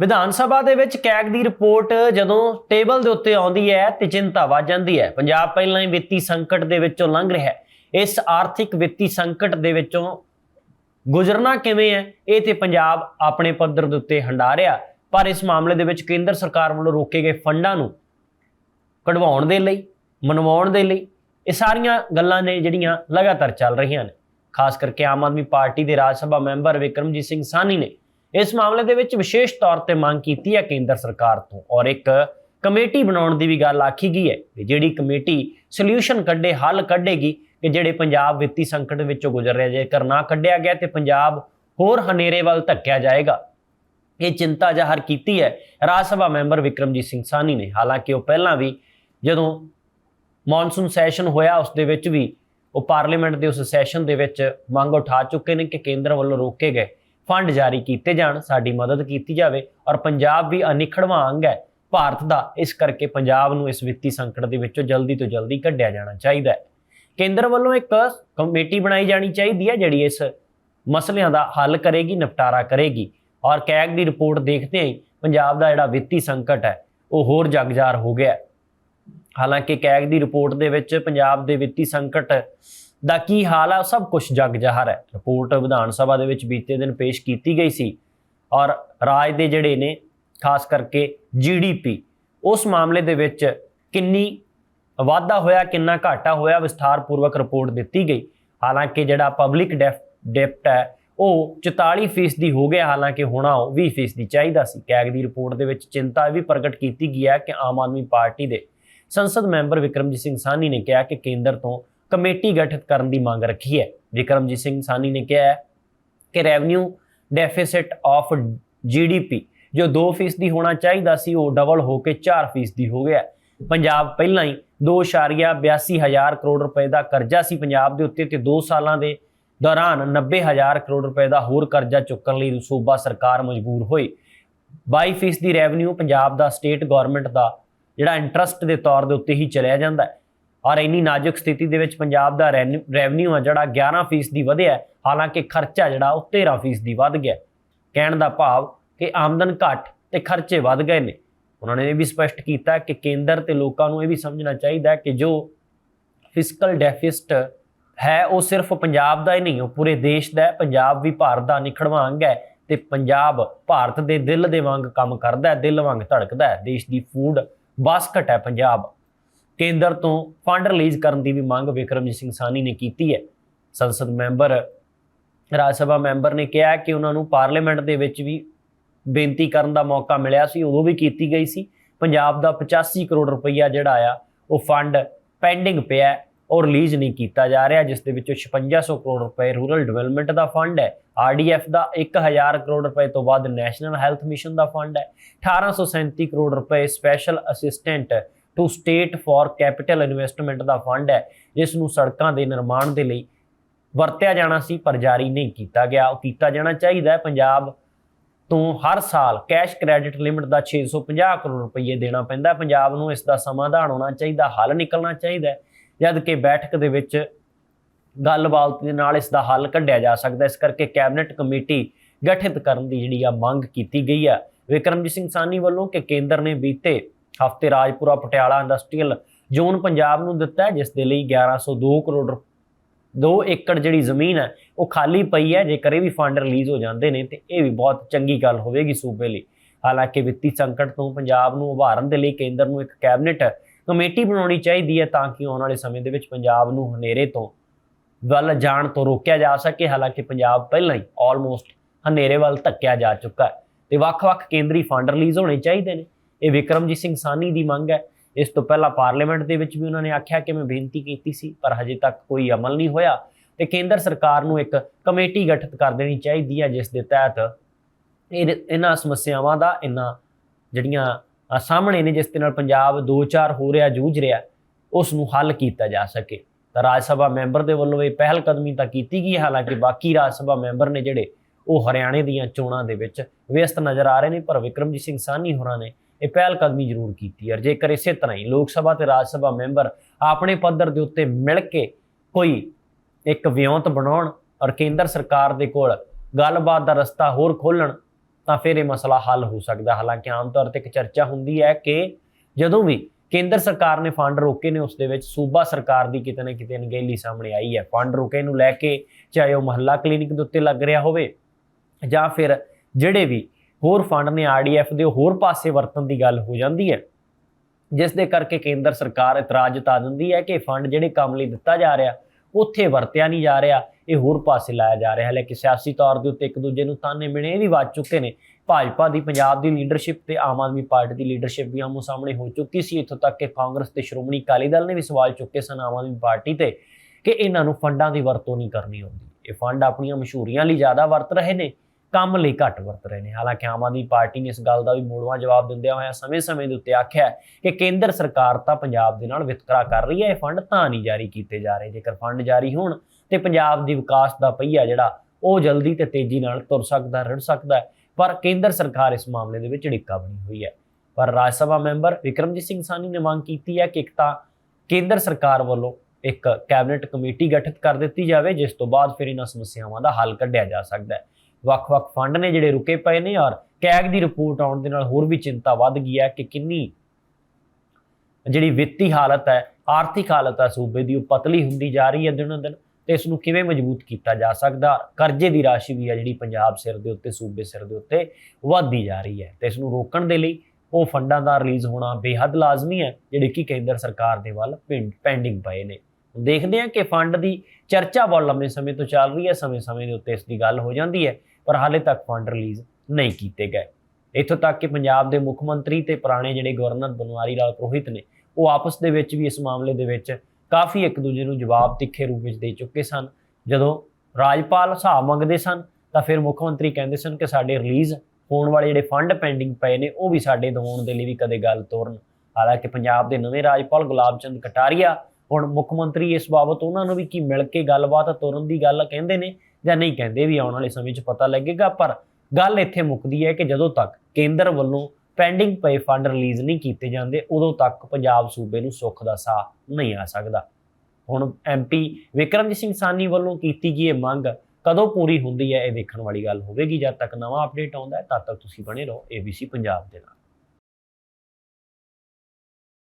ਵਿਧਾਨ ਸਭਾ ਦੇ ਵਿੱਚ ਕੈਗ ਦੀ ਰਿਪੋਰਟ ਜਦੋਂ ਟੇਬਲ ਦੇ ਉੱਤੇ ਆਉਂਦੀ ਹੈ ਤੇ ਚਿੰਤਾ ਵੱਧ ਜਾਂਦੀ ਹੈ। ਪੰਜਾਬ ਪਹਿਲਾਂ ਹੀ ਵਿੱਤੀ ਸੰਕਟ ਦੇ ਵਿੱਚੋਂ ਲੰਘ ਰਿਹਾ ਹੈ। ਇਸ ਆਰਥਿਕ ਵਿੱਤੀ ਸੰਕਟ ਦੇ ਵਿੱਚੋਂ ਗੁਜ਼ਰਨਾ ਕਿਵੇਂ ਹੈ? ਇਹ ਤੇ ਪੰਜਾਬ ਆਪਣੇ ਪੱਧਰ ਦੇ ਉੱਤੇ ਹੰਡਾ ਰਿਹਾ। ਪਰ ਇਸ ਮਾਮਲੇ ਦੇ ਵਿੱਚ ਕੇਂਦਰ ਸਰਕਾਰ ਵੱਲੋਂ ਰੋਕੇ ਗਏ ਫੰਡਾਂ ਨੂੰ ਕਢਵਾਉਣ ਦੇ ਲਈ, ਮਨਵਾਉਣ ਦੇ ਲਈ ਇਹ ਸਾਰੀਆਂ ਗੱਲਾਂ ਨੇ ਜਿਹੜੀਆਂ ਲਗਾਤਾਰ ਚੱਲ ਰਹੀਆਂ ਨੇ। ਖਾਸ ਕਰਕੇ ਆਮ ਆਦਮੀ ਪਾਰਟੀ ਦੇ ਰਾਜ ਸਭਾ ਮੈਂਬਰ ਵਿਕਰਮਜੀਤ ਸਿੰਘ ਸਾਨੀ ਨੇ ਇਸ ਮਾਮਲੇ ਦੇ ਵਿੱਚ ਵਿਸ਼ੇਸ਼ ਤੌਰ ਤੇ ਮੰਗ ਕੀਤੀ ਹੈ ਕੇਂਦਰ ਸਰਕਾਰ ਤੋਂ ਔਰ ਇੱਕ ਕਮੇਟੀ ਬਣਾਉਣ ਦੀ ਵੀ ਗੱਲ ਆਖੀ ਗਈ ਹੈ ਜਿਹੜੀ ਕਮੇਟੀ ਸੋਲੂਸ਼ਨ ਕੱਢੇ, ਹੱਲ ਕੱਢੇਗੀ ਕਿ ਜਿਹੜੇ ਪੰਜਾਬ ਵਿੱਤੀ ਸੰਕਟ ਵਿੱਚੋਂ ਗੁਜ਼ਰ ਰਿਹਾ, ਜੇਕਰ ਨਾ ਕੱਢਿਆ ਗਿਆ ਤੇ ਪੰਜਾਬ ਹੋਰ ਹਨੇਰੇ ਵੱਲ ਧੱਕਿਆ ਜਾਏਗਾ। ਇਹ ਚਿੰਤਾ ਜ਼ਾਹਰ ਕੀਤੀ ਹੈ। ਰਾਜ ਸਭਾ ਮੈਂਬਰ ਵਿਕਰਮਜੀਤ ਸਿੰਘ ਸਾਨੀ ਨੇ। ਹਾਲਾਂਕਿ ਉਹ ਪਹਿਲਾਂ ਵੀ ਜਦੋਂ ਮੌਨਸੂਨ ਸੈਸ਼ਨ ਹੋਇਆ, ਉਸ ਦੇ ਵਿੱਚ ਵੀ ਉਹ ਪਾਰਲੀਮੈਂਟ ਦੇ ਉਸ ਸੈਸ਼ਨ ਦੇ ਵਿੱਚ ਮੰਗ ਉਠਾ ਚੁੱਕੇ ਨੇ ਕਿ ਕੇਂਦਰ ਵੱਲੋਂ ਰੋਕੇ ਗਏ। ਫੰਡ ਜਾਰੀ ਕੀਤੇ ਜਾਣ, ਸਾਡੀ ਮਦਦ ਕੀਤੀ ਜਾਵੇ ਔਰ ਪੰਜਾਬ ਵੀ ਅਨਿਖੜਵਾਂ ਅੰਗ ਹੈ। ਭਾਰਤ ਦਾ ਇਸ ਕਰਕੇ ਪੰਜਾਬ ਨੂੰ ਇਸ ਵਿੱਤੀ ਸੰਕਟ ਦੇ ਵਿੱਚੋਂ ਜਲਦੀ ਤੋਂ ਜਲਦੀ ਕੱਢਿਆ ਜਾਣਾ ਚਾਹੀਦਾ ਹੈ। ਕੇਂਦਰ ਵੱਲੋਂ ਇੱਕ ਕਮੇਟੀ ਬਣਾਈ ਜਾਣੀ ਚਾਹੀਦੀ ਹੈ, ਜਿਹੜੀ ਇਸ ਮਸਲਿਆਂ ਦਾ ਹੱਲ ਕਰੇਗੀ, ਨਿਪਟਾਰਾ ਕਰੇਗੀ ਔਰ ਕੈਗ ਦੀ ਰਿਪੋਰਟ ਦੇਖਦੇ ਹੀ ਪੰਜਾਬ ਦਾ ਜਿਹੜਾ ਵਿੱਤੀ ਸੰਕਟ ਹੈ, ਉਹ ਹੋਰ ਜਗਜਾਰ ਹੋ ਗਿਆ ਹਾਲਾਂਕਿ ਕੈਗ ਦੀ ਰਿਪੋਰਟ ਦੇ ਵਿੱਚ ਪੰਜਾਬ ਦੇ ਵਿੱਤੀ ਸੰਕਟ ਦਾ ਕੀ ਹਾਲ ਹੈ ਸਭ ਕੁਝ ਜਗ ਜ਼ਾਹਰ ਹੈ। ਰਿਪੋਰਟ ਵਿਧਾਨ ਸਭਾ ਦੇ ਵਿੱਚ ਬੀਤੇ ਦਿਨ ਪੇਸ਼ ਕੀਤੀ ਗਈ ਸੀ ਔਰ ਰਾਜ ਦੇ ਜਿਹੜੇ ਨੇ, ਖਾਸ ਕਰਕੇ ਜੀਡੀਪੀ ਉਸ ਮਾਮਲੇ ਦੇ ਵਿੱਚ ਕਿੰਨੀ ਵਾਧਾ ਹੋਇਆ, ਕਿੰਨਾ ਘਾਟਾ ਹੋਇਆ ਵਿਸਥਾਰਪੂਰਵਕ ਰਿਪੋਰਟ ਦਿੱਤੀ ਗਈ। ਹਾਲਾਂਕਿ ਜਿਹੜਾ ਪਬਲਿਕ ਡੈਪਟ ਹੈ, ਉਹ 44% ਦੀ ਹੋ ਗਿਆ, ਹਾਲਾਂਕਿ ਹੋਣਾ ਉਹ 20% ਦੀ ਚਾਹੀਦਾ ਸੀ। ਕੈਗ ਦੀ ਰਿਪੋਰਟ ਦੇ ਵਿੱਚ ਚਿੰਤਾ ਇਹ ਵੀ ਪ੍ਰਗਟ ਕੀਤੀ ਗਈ ਹੈ ਕਿ ਆਮ ਆਦਮੀ ਪਾਰਟੀ ਦੇ ਸੰਸਦ ਮੈਂਬਰ ਵਿਕਰਮਜੀਤ ਸਿੰਘ ਸਾਨੀ ਨੇ ਕਿਹਾ ਕਿ ਕੇਂਦਰ ਤੋਂ ਕਮੇਟੀ ਗਠਿਤ ਕਰਨ ਦੀ ਮੰਗ ਰੱਖੀ ਹੈ। ਵਿਕਰਮਜੀਤ ਸਿੰਘ ਸਾਨੀ ਨੇ ਕਿਹਾ ਹੈ ਕਿ ਰੈਵਨਿਊ ਡੈਫਿਸਿਟ ਆਫ ਜੀਡੀਪੀ ਜੋ 2% ਦੀ ਹੋਣਾ ਚਾਹੀਦਾ ਸੀ, ਉਹ ਡਬਲ ਹੋ ਕੇ 4% ਦੀ ਹੋ ਗਿਆ ਪੰਜਾਬ ਪਹਿਲਾਂ ਹੀ 2.82 ਹਜ਼ਾਰ ਕਰੋੜ ਰੁਪਏ ਦਾ ਕਰਜ਼ਾ ਸੀ। ਪੰਜਾਬ ਦੇ ਉੱਤੇ ਤੇ 2 ਸਾਲਾਂ ਦੇ ਦੌਰਾਨ 90 ਹਜ਼ਾਰ ਕਰੋੜ ਰੁਪਏ ਦਾ ਹੋਰ ਕਰਜ਼ਾ ਚੁੱਕਣ ਲਈ ਸੂਬਾ ਸਰਕਾਰ ਮਜਬੂਰ ਹੋਈ। 22% ਦੀ ਰੈਵਨਿਊ ਪੰਜਾਬ ਦਾ ਸਟੇਟ ਗਵਰਨਮੈਂਟ ਦਾ ਜਿਹੜਾ ਇੰਟਰਸਟ ਦੇ ਤੌਰ ਦੇ ਉੱਤੇ ਹੀ ਚਲਿਆ ਜਾਂਦਾ ਹੈ। ਔਰ ਇੰਨੀ ਨਾਜ਼ੁਕ ਸਥਿਤੀ ਦੇ ਵਿੱਚ ਪੰਜਾਬ ਦਾ ਰੈਵਨਿਊ ਆ ਜਿਹੜਾ 11% ਦੀ ਵਧਿਆ ਹਾਲਾਂਕਿ ਖਰਚਾ ਜਿਹੜਾ ਉਹ 13% ਦੀ ਵੱਧ ਗਿਆ ਕਹਿਣ ਦਾ ਭਾਵ ਕਿ ਆਮਦਨ ਘੱਟ ਤੇ ਖਰਚੇ ਵੱਧ ਗਏ ਨੇ। ਉਹਨਾਂ ਨੇ ਇਹ ਵੀ ਸਪਸ਼ਟ ਕੀਤਾ ਕਿ ਕੇਂਦਰ ਤੇ ਲੋਕਾਂ ਨੂੰ ਇਹ ਵੀ ਸਮਝਣਾ ਚਾਹੀਦਾ ਕਿ ਜੋ ਫਿਸਕਲ ਡੈਫਿਸਟ ਹੈ, ਉਹ ਸਿਰਫ ਪੰਜਾਬ ਦਾ ਹੀ ਨਹੀਂ, ਉਹ ਪੂਰੇ ਦੇਸ਼ ਦਾ ਹੈ। ਪੰਜਾਬ ਵੀ ਭਾਰਤ ਦਾ ਨਿਖੜਵਾਂ ਅੰਗ ਹੈ ਤੇ ਪੰਜਾਬ ਭਾਰਤ ਦੇ ਦਿਲ ਦੇ ਵਾਂਗ ਕੰਮ ਕਰਦਾ ਹੈ, ਦਿਲ ਵਾਂਗ ਧੜਕਦਾ ਹੈ। ਦੇਸ਼ ਦੀ ਫੂਡ ਬਾਸਕਟ ਹੈ ਪੰਜਾਬ। ਕੇਂਦਰ ਤੋਂ ਫੰਡ ਰਿਲੀਜ਼ ਕਰਨ ਦੀ ਵੀ ਮੰਗ ਵਿਕਰਮਜੀਤ ਸਿੰਘ ਸਾਨੀ ਨੇ ਕੀਤੀ ਹੈ। ਸੰਸਦ ਮੈਂਬਰ, ਰਾਜ ਸਭਾ ਮੈਂਬਰ ਨੇ ਕਿਹਾ ਕਿ ਉਹਨਾਂ ਨੂੰ ਪਾਰਲੀਮੈਂਟ ਦੇ ਵਿੱਚ ਵੀ ਬੇਨਤੀ ਕਰਨ ਦਾ ਮੌਕਾ ਮਿਲਿਆ ਸੀ, ਉਦੋਂ ਵੀ ਕੀਤੀ ਗਈ ਸੀ। ਪੰਜਾਬ ਦਾ 85 ਕਰੋੜ ਰੁਪਈਆ ਜਿਹੜਾ ਆ, ਉਹ ਫੰਡ ਪੈਂਡਿੰਗ ਪਿਆ ਹੈ ਔਰ ਰਿਲੀਜ਼ ਨਹੀਂ ਕੀਤਾ ਜਾ ਰਿਹਾ, ਜਿਸ ਦੇ ਵਿੱਚੋਂ 5600 ਕਰੋੜ ਰੁਪਏ ਰੂਰਲ ਡਿਵੈਲਪਮੈਂਟ ਦਾ ਫੰਡ ਹੈ ਆਰਡੀਐਫ ਦਾ 1000 ਕਰੋੜ ਰੁਪਏ ਤੋਂ ਬਾਅਦ ਨੈਸ਼ਨਲ ਹੈਲਥ ਮਿਸ਼ਨ ਦਾ ਫੰਡ ਹੈ 1837 ਕਰੋੜ ਰੁਪਏ special assistant to state for capital investment the fund ਹੈ, ਜਿਸ ਨੂੰ ਸੜਕਾਂ ਦੇ ਨਿਰਮਾਣ ਦੇ ਲਈ ਵਰਤਿਆ ਜਾਣਾ ਸੀ, ਪਰ ਜਾਰੀ ਨਹੀਂ ਕੀਤਾ ਗਿਆ। ਉਹ ਕੀਤਾ ਜਾਣਾ ਚਾਹੀਦਾ ਹੈ। ਪੰਜਾਬ ਤੋਂ ਹਰ ਸਾਲ ਕੈਸ਼ ਕ੍ਰੈਡਿਟ ਲਿਮਿਟ ਦਾ 650 ਕਰੋੜ ਰੁਪਏ ਦੇਣਾ ਪੈਂਦਾ ਪੰਜਾਬ ਨੂੰ ਇਸ ਦਾ ਸਮਾਧਾਨ ਹੋਣਾ ਚਾਹੀਦਾ, ਹੱਲ ਨਿਕਲਣਾ ਚਾਹੀਦਾ ਹੈ। ਜਦ ਕਿ ਬੈਠਕ ਦੇ ਵਿੱਚ ਗੱਲਬਾਤ ਦੇ ਨਾਲ ਇਸ ਦਾ ਹੱਲ ਕੱਢਿਆ ਜਾ ਸਕਦਾ ਇਸ ਕਰਕੇ ਕੈਬਨਿਟ ਕਮੇਟੀ ਗਠਿਤ ਕਰਨ ਦੀ ਜਿਹੜੀ ਆ ਮੰਗ ਕੀਤੀ ਗਈ ਆ। ਵਿਕਰਮਜੀਤ ਸਿੰਘ ਸਾਨੀ ਵੱਲੋਂ ਕਿ ਕੇਂਦਰ ਨੇ ਬੀਤੇ ਹਫ਼ਤੇ ਰਾਜਪੁਰਾ ਪਟਿਆਲਾ ਇੰਡਸਟਰੀਅਲ ਜ਼ੋਨ ਪੰਜਾਬ ਨੂੰ ਦਿੱਤਾ ਜਿਸ ਦੇ ਲਈ 1102 ਕਰੋੜ ਰੁਪ- ਦੋ ਏਕੜ ਜਿਹੜੀ ਜ਼ਮੀਨ ਹੈ, ਉਹ ਖਾਲੀ ਪਈ ਹੈ। ਜੇਕਰ ਇਹ ਵੀ ਫੰਡ ਰਿਲੀਜ਼ ਹੋ ਜਾਂਦੇ ਨੇ, ਤੇ ਇਹ ਵੀ ਬਹੁਤ ਚੰਗੀ ਗੱਲ ਹੋਵੇਗੀ ਸੂਬੇ ਲਈ। ਹਾਲਾਂਕਿ ਵਿੱਤੀ ਸੰਕਟ ਤੋਂ ਪੰਜਾਬ ਨੂੰ ਉਭਾਰਨ ਦੇ ਲਈ ਕੇਂਦਰ ਨੂੰ ਇੱਕ ਕੈਬਨਿਟ ਕਮੇਟੀ ਬਣਾਉਣੀ ਚਾਹੀਦੀ ਹੈ, ਤਾਂ ਕਿ ਆਉਣ ਵਾਲੇ ਸਮੇਂ ਦੇ ਵਿੱਚ ਪੰਜਾਬ ਨੂੰ ਹਨੇਰੇ ਤੋਂ ਵੱਲ ਜਾਣ ਤੋਂ ਰੋਕਿਆ ਜਾ ਸਕੇ। ਹਾਲਾਂਕਿ ਪੰਜਾਬ ਪਹਿਲਾਂ ਹੀ ਆਲਮੋਸਟ ਹਨੇਰੇ ਵੱਲ ਧੱਕਿਆ ਜਾ ਚੁੱਕਾ ਹੈ। ਤੇ ਵੱਖ-ਵੱਖ ਕੇਂਦਰੀ ਫੰਡ ਰਿਲੀਜ਼ ਹੋਣੇ ਚਾਹੀਦੇ ਨੇ। ਇਹ ਵਿਕਰਮਜੀਤ ਸਿੰਘ ਸਾਨੀ ਦੀ ਮੰਗ ਹੈ। ਇਸ ਤੋਂ ਪਹਿਲਾਂ ਪਾਰਲੀਮੈਂਟ ਦੇ ਵਿੱਚ ਵੀ ਉਹਨਾਂ ਨੇ ਆਖਿਆ ਕਿ ਮੈਂ ਬੇਨਤੀ ਕੀਤੀ ਸੀ, ਪਰ ਹਜੇ ਤੱਕ ਕੋਈ ਅਮਲ ਨਹੀਂ ਹੋਇਆ ਤੇ ਕੇਂਦਰ ਸਰਕਾਰ ਨੂੰ ਇੱਕ ਕਮੇਟੀ ਗਠਿਤ ਕਰ ਦੇਣੀ ਚਾਹੀਦੀ ਹੈ, ਜਿਸ ਦੇ ਤਹਿਤ ਇਹ ਇਹਨਾਂ ਸਮੱਸਿਆਵਾਂ ਦਾ ਇਹਨਾਂ ਜਿਹੜੀਆਂ ਸਾਹਮਣੇ ਨੇ, ਜਿਸ ਦੇ ਨਾਲ ਪੰਜਾਬ ਦੋ ਚਾਰ ਹੋ ਰਿਹਾ, ਜੂਝ ਰਿਹਾ, ਉਸ ਨੂੰ ਹੱਲ ਕੀਤਾ ਜਾ ਸਕੇ। ਤਾਂ ਰਾਜ ਸਭਾ ਮੈਂਬਰ ਦੇ ਵੱਲੋਂ ਇਹ ਪਹਿਲ ਕਦਮੀ ਤਾਂ ਕੀਤੀ ਗਈ ਹਾਲਾਂਕਿ ਬਾਕੀ ਰਾਜ ਸਭਾ ਮੈਂਬਰ ਨੇ ਜਿਹੜੇ ਉਹ ਹਰਿਆਣੇ ਦੀਆਂ ਚੋਣਾਂ ਦੇ ਵਿੱਚ ਵਿਅਸਤ ਨਜ਼ਰ ਆ ਰਹੇ ਨੇ, ਪਰ ਵਿਕਰਮਜੀਤ ਸਿੰਘ ਸਾਨੀ ਹੋਰਾਂ ਨੇ ਇਹ ਪਹਿਲ ਕਦਮੀ ਜ਼ਰੂਰ ਕੀਤੀ ਹੈ। ਜੇਕਰ ਇਸੇ ਤਰ੍ਹਾਂ ਹੀ ਲੋਕ ਸਭਾ ਤੇ ਰਾਜ ਸਭਾ ਮੈਂਬਰ ਆਪਣੇ ਪੱਧਰ ਦੇ ਉੱਤੇ ਮਿਲ ਕੇ ਕੋਈ ਇੱਕ ਵਿਉਂਤ ਬਣਾਉਣ ਔਰ ਕੇਂਦਰ ਸਰਕਾਰ ਦੇ ਕੋਲ ਗੱਲਬਾਤ ਦਾ ਰਸਤਾ ਹੋਰ ਖੋਲਣ ਤਾਂ ਫਿਰ ਇਹ ਮਸਲਾ ਹੱਲ ਹੋ ਸਕਦਾ। ਹਾਲਾਂਕਿ ਆਮ ਤੌਰ ਤੇ ਇੱਕ ਚਰਚਾ ਹੁੰਦੀ ਹੈ ਕਿ ਜਦੋਂ ਵੀ ਕੇਂਦਰ ਸਰਕਾਰ ਨੇ ਫੰਡ ਰੋਕੇ ਨੇ, ਉਸ ਦੇ ਵਿੱਚ ਸੂਬਾ ਸਰਕਾਰ ਦੀ ਕਿਤੇ ਨਾ ਕਿਤੇ ਅਣਗਹਿਲੀ ਸਾਹਮਣੇ ਆਈ ਹੈ। ਫੰਡ ਰੋਕੇ ਨੂੰ ਲੈ ਕੇ ਚਾਹੇ ਉਹ ਮਹੱਲਾ ਕਲੀਨਿਕ ਦੇ ਉੱਤੇ ਲੱਗ ਰਿਹਾ ਹੋਵੇ ਜਾਂ ਫਿਰ ਜਿਹੜੇ ਵੀ ਹੋਰ ਫੰਡ ਨੇ ਆਰਡੀਐਫ ਦੇ ਹੋਰ ਪਾਸੇ ਵਰਤਣ ਦੀ ਗੱਲ ਹੋ ਜਾਂਦੀ ਹੈ। ਜਿਸ ਦੇ ਕਰਕੇ ਕੇਂਦਰ ਸਰਕਾਰ ਇਤਰਾਜ਼ ਜਤਾ ਦਿੰਦੀ ਹੈ ਕਿ ਫੰਡ ਜਿਹੜੇ ਕੰਮ ਲਈ ਦਿੱਤਾ ਜਾ ਰਿਹਾ, ਉੱਥੇ ਵਰਤਿਆ ਨਹੀਂ ਜਾ ਰਿਹਾ, ਇਹ ਹੋਰ ਪਾਸੇ ਲਾਇਆ ਜਾ ਰਿਹਾ। ਹੈ ਕਿ ਸਿਆਸੀ ਤੌਰ ਦੇ ਉੱਤੇ ਇੱਕ ਦੂਜੇ ਨੂੰ ਤਾਨੇ ਮਿਣੇ ਇਹ ਵੀ ਵੱਜ ਚੁੱਕੇ ਨੇ। ਭਾਜਪਾ ਦੀ ਪੰਜਾਬ ਦੀ ਲੀਡਰਸ਼ਿਪ ਤੇ ਆਮ ਆਦਮੀ ਪਾਰਟੀ ਦੀ ਲੀਡਰਸ਼ਿਪ ਵੀ ਆਮੋ ਸਾਹਮਣੇ ਹੋ ਚੁੱਕੀ ਸੀ। ਇੱਥੋਂ ਤੱਕ ਕਿ ਕਾਂਗਰਸ ਤੇ ਸ਼੍ਰੋਮਣੀ ਅਕਾਲੀ ਦਲ ਨੇ ਵੀ ਸਵਾਲ ਚੁੱਕੇ ਸਨ ਆਮ ਆਦਮੀ ਪਾਰਟੀ ਤੇ ਕਿ ਇਹਨਾਂ ਨੂੰ ਫੰਡਾਂ ਦੀ ਵਰਤੋਂ ਨਹੀਂ ਕਰਨੀ ਆਉਂਦੀ। ਇਹ ਫੰਡ ਆਪਣੀਆਂ ਮਸ਼ਹੂਰੀਆਂ ਲਈ ਜ਼ਿਆਦਾ ਵਰਤ ਰਹੇ ਨੇ। ਕੰਮ ਲਈ ਘੱਟ ਵਰਤ ਰਹੇ ਨੇ। ਹਾਲਾਂਕਿ ਆਮ ਆਦਮੀ ਪਾਰਟੀ ਨੇ ਇਸ ਗੱਲ ਦਾ ਵੀ ਮੋੜਵਾਂ ਜਵਾਬ ਦਿੰਦਿਆਂ ਹੋਇਆ ਸਮੇਂ-ਸਮੇਂ ਦੇ ਉੱਤੇ ਆਖਿਆ ਕਿ ਕੇਂਦਰ ਸਰਕਾਰ ਤਾਂ ਪੰਜਾਬ ਦੇ ਨਾਲ ਵਿਤਕਰਾ ਕਰ ਰਹੀ ਹੈ, ਇਹ ਫੰਡ ਤਾਂ ਨਹੀਂ ਜਾਰੀ ਕੀਤੇ ਜਾ ਰਹੇ। ਜੇਕਰ ਫੰਡ ਜਾਰੀ ਹੋਣ ਤੇ ਪੰਜਾਬ ਦੀ ਵਿਕਾਸ ਦਾ ਪਹੀਆ ਜਿਹੜਾ, ਉਹ ਜਲਦੀ ਤੇ ਤੇਜ਼ੀ ਨਾਲ ਤੁਰ ਸਕਦਾ, ਰੜ ਸਕਦਾ ਪਰ ਕੇਂਦਰ ਸਰਕਾਰ ਇਸ ਮਾਮਲੇ ਦੇ ਵਿੱਚ ਢਿੱਕਾ ਬਣੀ ਹੋਈ ਹੈ। ਪਰ ਰਾਜ ਸਭਾ ਮੈਂਬਰ ਵਿਕਰਮਜੀਤ ਸਿੰਘ ਸਾਨੀ ਨੇ ਮੰਗ ਕੀਤੀ ਹੈ ਕਿ ਇੱਕ ਤਾਂ ਕੇਂਦਰ ਸਰਕਾਰ ਵੱਲੋਂ ਇੱਕ ਕੈਬਨਿਟ ਕਮੇਟੀ ਗਠਿਤ ਕਰ ਦਿੱਤੀ ਜਾਵੇ, ਜਿਸ ਤੋਂ ਬਾਅਦ ਫਿਰ ਇਹਨਾਂ ਸਮੱਸਿਆਵਾਂ ਦਾ ਹੱਲ ਕੱਢਿਆ ਜਾ ਸਕਦਾ ਹੈ। ਵੱਖ-ਵੱਖ ਫੰਡ ਨੇ ਜਿਹੜੇ ਰੁਕੇ ਪਏ ਨੇ ਔਰ ਕੈਗ ਦੀ ਰਿਪੋਰਟ ਆਉਣ ਦੇ ਨਾਲ ਹੋਰ ਵੀ ਚਿੰਤਾ ਵੱਧ ਗਈ ਹੈ ਕਿ ਕਿੰਨੀ ਜਿਹੜੀ ਵਿੱਤੀ ਹਾਲਤ ਹੈ, ਆਰਥਿਕ ਹਾਲਤ ਹੈ, ਸੂਬੇ ਦੀ ਉਹ ਪਤਲੀ ਹੁੰਦੀ ਜਾ ਰਹੀ ਹੈ ਦਿਨੋਂ ਦਿਨ ਤੇ ਇਸ ਨੂੰ ਕਿਵੇਂ ਮਜ਼ਬੂਤ ਕੀਤਾ ਜਾ ਸਕਦਾ? ਕਰਜ਼ੇ ਦੀ ਰਾਸ਼ੀ ਵੀ ਹੈ ਜਿਹੜੀ ਪੰਜਾਬ ਸਿਰ ਦੇ ਉੱਤੇ, ਸੂਬੇ ਸਿਰ ਦੇ ਉੱਤੇ ਵਧਦੀ ਜਾ ਰਹੀ ਹੈ ਤੇ ਇਸ ਨੂੰ ਰੋਕਣ ਦੇ ਲਈ ਉਹ ਫੰਡਾਂ ਦਾ ਰਿਲੀਜ਼ ਹੋਣਾ ਬੇਹੱਦ ਲਾਜ਼ਮੀ ਹੈ, ਜਿਹੜੇ ਕਿ ਕੇਂਦਰ ਸਰਕਾਰ ਦੇ ਵੱਲ ਪੈਂਡਿੰਗ ਪਏ ਨੇ। ਦੇਖਦੇ ਹਾਂ ਕਿ ਫੰਡ ਦੀ ਚਰਚਾ ਬਹੁਤ ਲੰਮੇ ਸਮੇਂ ਤੋਂ ਚੱਲ ਰਹੀ ਹੈ, ਸਮੇਂ-ਸਮੇਂ ਦੇ ਉੱਤੇ ਇਸ ਦੀ ਗੱਲ ਹੋ ਜਾਂਦੀ ਹੈ, ਪਰ ਹਾਲੇ ਤੱਕ ਫੰਡ ਰਿਲੀਜ਼ ਨਹੀਂ ਕੀਤੇ ਗਏ। ਇੱਥੋਂ ਤੱਕ ਕਿ ਪੰਜਾਬ ਦੇ ਮੁੱਖ ਮੰਤਰੀ ਤੇ ਪੁਰਾਣੇ ਜਿਹੜੇ ਗਵਰਨਰ ਬਨਵਾਰੀ ਲਾਲ ਪੁਰੋਹਿਤ ਨੇ, ਉਹ ਆਪਸ ਦੇ ਵਿੱਚ ਵੀ ਇਸ ਮਾਮਲੇ ਦੇ ਵਿੱਚ ਕਾਫੀ ਇੱਕ ਦੂਜੇ ਨੂੰ ਜਵਾਬ ਤਿੱਖੇ ਰੂਪ ਵਿੱਚ ਦੇ ਚੁੱਕੇ ਸਨ। ਜਦੋਂ ਰਾਜਪਾਲ ਹਿਸਾਬ ਮੰਗਦੇ ਸਨ, ਤਾਂ ਫਿਰ ਮੁੱਖ ਮੰਤਰੀ ਕਹਿੰਦੇ ਸਨ ਕਿ ਸਾਡੇ ਰਿਲੀਜ਼ ਹੋਣ ਵਾਲੇ ਜਿਹੜੇ ਫੰਡ ਪੈਂਡਿੰਗ ਪਏ ਨੇ, ਉਹ ਵੀ ਸਾਡੇ ਦਿਵਾਉਣ ਦੇ ਲਈ ਵੀ ਕਦੇ ਗੱਲ ਤੋਰਨ ਹਾਲਾਂਕਿ ਪੰਜਾਬ ਦੇ ਨਵੇਂ ਰਾਜਪਾਲ ਗੁਲਾਬ ਚੰਦ ਕਟਾਰੀਆ ਹੁਣ ਮੁੱਖ ਮੰਤਰੀ ਇਸ ਬਾਬਤ ਉਹਨਾਂ ਨੂੰ ਵੀ ਕੀ ਮਿਲ ਕੇ ਗੱਲਬਾਤ ਤੁਰਨ ਦੀ ਗੱਲ ਕਹਿੰਦੇ ਨੇ ਜਾਂ ਨਹੀਂ ਕਹਿੰਦੇ ਵੀ ਆਉਣ ਵਾਲੇ ਸਮੇਂ 'ਚ ਪਤਾ ਲੱਗੇਗਾ, ਪਰ ਗੱਲ ਇੱਥੇ ਮੁੱਕਦੀ ਹੈ ਕਿ ਜਦੋਂ ਤੱਕ ਕੇਂਦਰ ਵੱਲੋਂ ਪੈਂਡਿੰਗ ਪਏ ਫੰਡ ਰਿਲੀਜ਼ ਨਹੀਂ ਕੀਤੇ ਜਾਂਦੇ, ਉਦੋਂ ਤੱਕ ਪੰਜਾਬ ਸੂਬੇ ਨੂੰ ਸੁੱਖ ਦਾ ਸਾਹ ਨਹੀਂ ਆ ਸਕਦਾ। ਹੁਣ ਐਮਪੀ ਵਿਕਰਮਜੀਤ ਸਿੰਘ ਸਾਨੀ ਵੱਲੋਂ ਕੀਤੀ ਗਈ ਇਹ ਮੰਗ ਕਦੋਂ ਪੂਰੀ ਹੁੰਦੀ ਹੈ, ਇਹ ਦੇਖਣ ਵਾਲੀ ਗੱਲ ਹੋਵੇਗੀ। ਜਦ ਤੱਕ ਨਵਾਂ ਅਪਡੇਟ ਆਉਂਦਾ ਹੈ, ਤਦ ਤੱਕ ਤੁਸੀਂ ਬਣੇ ਰਹੋ ABC ਪੰਜਾਬ ਦੇ ਨਾਲ।